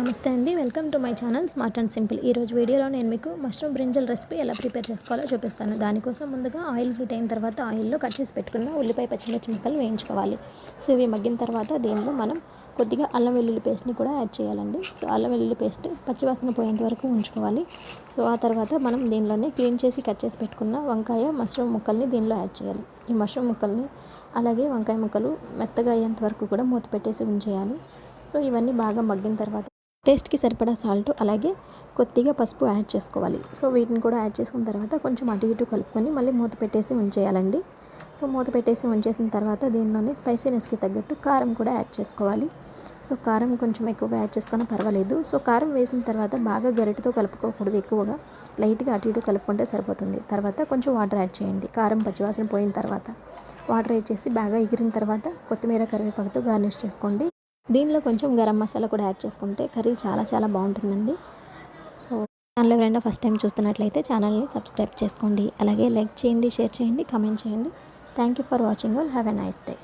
నమస్తే అండి. Welcome to my channel smart and simple. ఈరోజు వీడియోలో నేను మీకు మష్రూమ్ బ్రింజల్ రెసిపీ ఎలా ప్రిపేర్ చేసుకోవాలో చూపిస్తాను. దానికోసం ముందుగా ఆయిల్ హీట్ అయిన తర్వాత ఆయిల్లో కట్ చేసి పెట్టుకున్న ఉల్లిపాయ పచ్చిమిర్చి ముక్కలు వేయించుకోవాలి. సో ఇవి మగ్గిన తర్వాత దీనిలో మనం కొద్దిగా అల్లం వెల్లుల్లి పేస్ట్ని కూడా యాడ్ చేయాలండి. సో అల్లం వెల్లుల్లి పేస్ట్ పచ్చివాసన పోయేంత వరకు ఉంచుకోవాలి. సో ఆ తర్వాత మనం దీనిలోనే క్లీన్ చేసి కట్ చేసి పెట్టుకున్న వంకాయ మష్రూమ్ ముక్కల్ని దీనిలో యాడ్ చేయాలి. ఈ మష్రూమ్ ముక్కల్ని అలాగే వంకాయ ముక్కలు మెత్తగా అయ్యేంత వరకు కూడా మూత పెట్టేసి ఉంచేయాలి. సో ఇవన్నీ బాగా మగ్గిన తర్వాత టేస్ట్కి సరిపడా సాల్ట్ అలాగే కొద్దిగా పసుపు యాడ్ చేసుకోవాలి. సో వీటిని కూడా యాడ్ చేసుకున్న తర్వాత కొంచెం అటు ఇటు కలుపుకొని మళ్ళీ మూత పెట్టేసి ఉంచేయాలండి. సో మూత పెట్టేసి ఉంచేసిన తర్వాత దీనిలోనే స్పైసీనెస్కి తగ్గట్టు కారం కూడా యాడ్ చేసుకోవాలి. సో కారం కొంచెం ఎక్కువగా యాడ్ చేసుకున్నా పర్వాలేదు. సో కారం వేసిన తర్వాత బాగా గరిటతో కలుపుకోకూడదు ఎక్కువగా. లైట్గా అటు ఇటు కలుపుకుంటే సరిపోతుంది. తర్వాత కొంచెం వాటర్ యాడ్ చేయండి. కారం పచ్చివాసన పోయిన తర్వాత. వాటర్ యాడ్ చేసి బాగా ఎగిరిన తర్వాత కొత్తిమీర కరివేపాకుతో గార్నిష్ చేసుకోండి. దీనిలో కొంచెం గరం మసాలా కూడా యాడ్ చేసుకుంటే కర్రీ చాలా చాలా బాగుంటుందండి. సో ఛానల్ ఎవరైనా ఫస్ట్ టైం చూస్తున్నట్లయితే ఛానల్ని సబ్స్క్రైబ్ చేసుకోండి. అలాగే లైక్ చేయండి షేర్ చేయండి కమెంట్ చేయండి. Thank you for watching all. Have a nice day.